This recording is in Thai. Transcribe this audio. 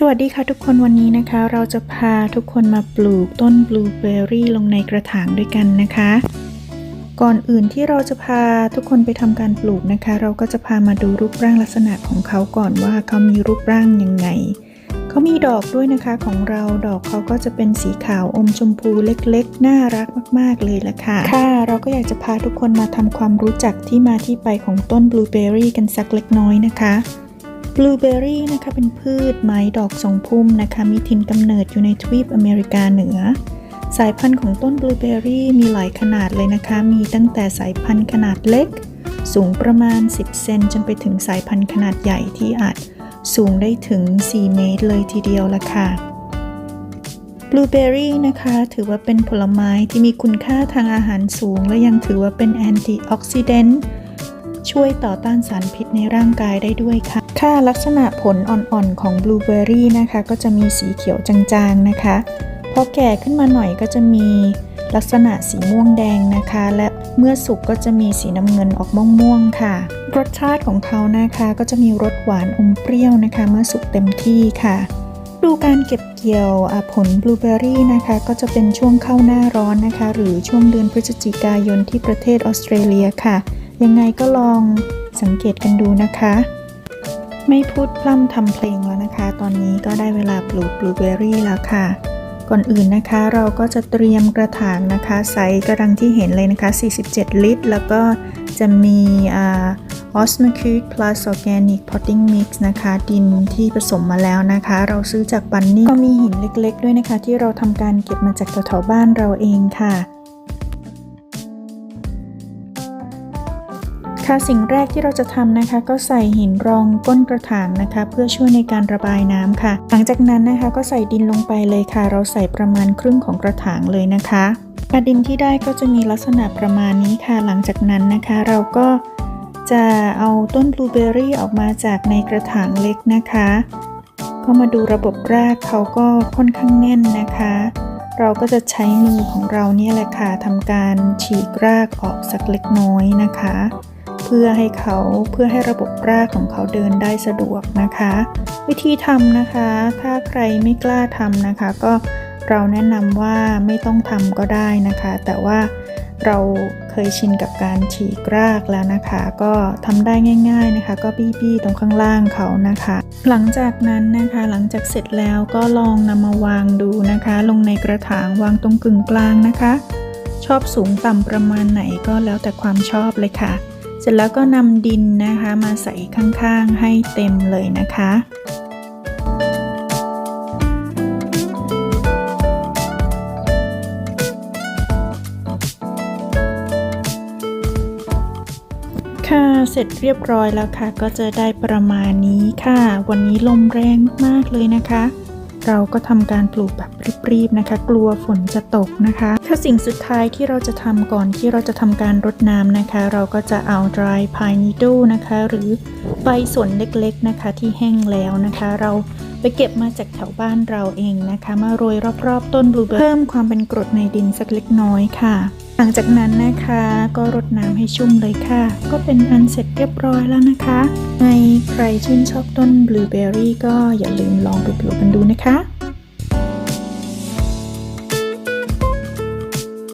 สวัสดีค่ะทุกคนวันนี้นะคะ เราจะพาทุกคนมาปลูกต้นบลูเบอร์รี่ลงในกระถางด้วยกันนะคะ ก่อนอื่นที่เราจะพาทุกคนไปทำการปลูกนะคะ เราก็จะพามาดูรูปร่างลักษณะของเขาก่อนว่าเขามีรูปร่างยังไงเขามีดอกด้วยนะคะของเราดอกเขาก็จะเป็นสีขาวอมชมพูเล็กๆ น่ารักมากๆเลยละค่ะ ค่ะ เราก็อยากจะพาทุกคนมาทำความรู้จักที่มาที่ไปของต้นบลูเบอร์รี่กันสักเล็กน้อยนะคะ บลูเบอรี่นะคะเป็นพืชไม้ดอกทรงพุ่มนะคะมีถิ่นกำเนิดอยู่ในทวีปอเมริกาเหนือ สายพันธุ์ของต้นบลูเบอรี่มีหลายขนาดเลยนะคะ มีตั้งแต่สายพันธุ์ขนาดเล็ก สูงประมาณ 10 เซนจนไปถึงสายพันธุ์ขนาดใหญ่ที่อาจสูงได้ถึง 4 เมตรเลยทีเดียวละค่ะบลูเบอร์รี่นะคะถือว่าเป็นผลไม้ที่มีคุณค่าทางอาหารสูง และยังถือว่าเป็นแอนตี้ออกซิเดนต์ช่วยต่อต้านสารพิษในร่างกายได้ด้วยค่ะ ค่ะลักษณะผลอ่อนๆของบลูเบอร์รี่นะคะก็จะมีสีเขียวจางๆนะคะ พอแก่ขึ้นมาหน่อยก็จะมีลักษณะสีม่วงแดงนะคะ และเมื่อสุกก็จะมีสีน้ำเงินออกม่วงๆค่ะ รสชาติของเขานะคะก็จะมีรสหวานอมเปรี้ยวนะคะ เมื่อสุกเต็มที่ค่ะดูการเก็บเกี่ยวผลบลูเบอร์รี่นะคะ ก็จะเป็นช่วงเข้าหน้าร้อนนะคะ หรือช่วงเดือนพฤศจิกายนที่ประเทศออสเตรเลียค่ะ ยังไงก็ลองสังเกตกันดูนะคะ ไม่พูดพร่ำทำเพลงแล้วนะคะ ตอนนี้ก็ได้เวลาปลูกบลูเบอรี่แล้วค่ะ ก่อนอื่นนะคะเราก็จะเตรียมกระถางนะคะไซส์กระดังที่เห็นเลยนะคะ 47 ลิตร แล้วก็จะมีอ่า Osmocote Plus Organic Potting Mix นะคะ ดินที่ผสมมาแล้วนะคะ เราซื้อจากบันนี่ก็มีหินเล็กๆ ด้วยนะคะ ที่เราทำการเก็บมาจากแถวๆบ้านเราเองค่ะ ค่ะสิ่งแรกที่เราจะทำนะคะ ก็ใส่หินรองก้นกระถางนะคะ เพื่อช่วยในการระบายน้ำค่ะ หลังจากนั้นนะคะก็ใส่ดินลงไปเลยค่ะ เราใส่ประมาณครึ่งของกระถางเลยนะคะกระดินที่ได้ก็จะมีลักษณะประมาณนี้ค่ะ หลังจากนั้นนะคะ เราก็จะเอาต้นบลูเบอร์รี่ออกมาจากในกระถางเล็กนะคะ ก็มาดูระบบรากเขาก็ค่อนข้างแน่นนะคะ เราก็จะใช้มือของเราเนี่ยแหละค่ะทำการฉีกรากออกสักเล็กน้อยนะคะ เพื่อให้เขาเพื่อให้ระบบรากของเขาเดินได้สะดวกนะคะ วิธีทำนะคะ ถ้าใครไม่กล้าทำนะคะ ก็เราแนะนำว่าไม่ต้องทำก็ได้นะคะ แต่ว่าเราเคยชินกับการฉีกรากแล้วนะคะ ก็ทำได้ง่าย ๆนะคะ ก็บี้ๆตรงข้างล่างเขานะคะ หลังจากนั้นนะคะหลังจากเสร็จแล้วก็ลองนำมาวางดูนะคะ ลงในกระถางวางตรงกึ่งกลางนะคะ ชอบสูงต่ำประมาณไหนก็แล้วแต่ความชอบเลยค่ะ เสร็จแล้วก็นำดินนะคะมาใส่ข้างๆให้เต็มเลยนะคะค่ะเสร็จเรียบร้อยแล้วค่ะ ก็จะได้ประมาณนี้ค่ะ วันนี้ลมแรงมากๆเลยนะคะ เราก็ทำการปลูกแบบรีบๆนะคะ กลัวฝนจะตกนะคะค่ะสิ่งสุดท้ายที่เราจะทำก่อนที่เราจะทำการรดน้ำนะคะ เราก็จะเอา dry pine needle นะคะ หรือใบสนเล็กๆนะคะ ที่แห้งแล้วนะคะ เราไปเก็บมาจากแถวบ้านเราเองนะคะ มาโรยรอบๆ ต้นบลูเบอร์เพิ่มความเป็นกรดในดินสักเล็กน้อยค่ะ หลังจากนั้นนะคะก็รดน้ำให้ชุ่มเลยค่ะ ก็เป็นอันเสร็จเรียบร้อยแล้วนะคะในใครชื่นชอบต้นบลูเบอร์รี่ก็อย่าลืมลองไปปลูกกันดูนะคะ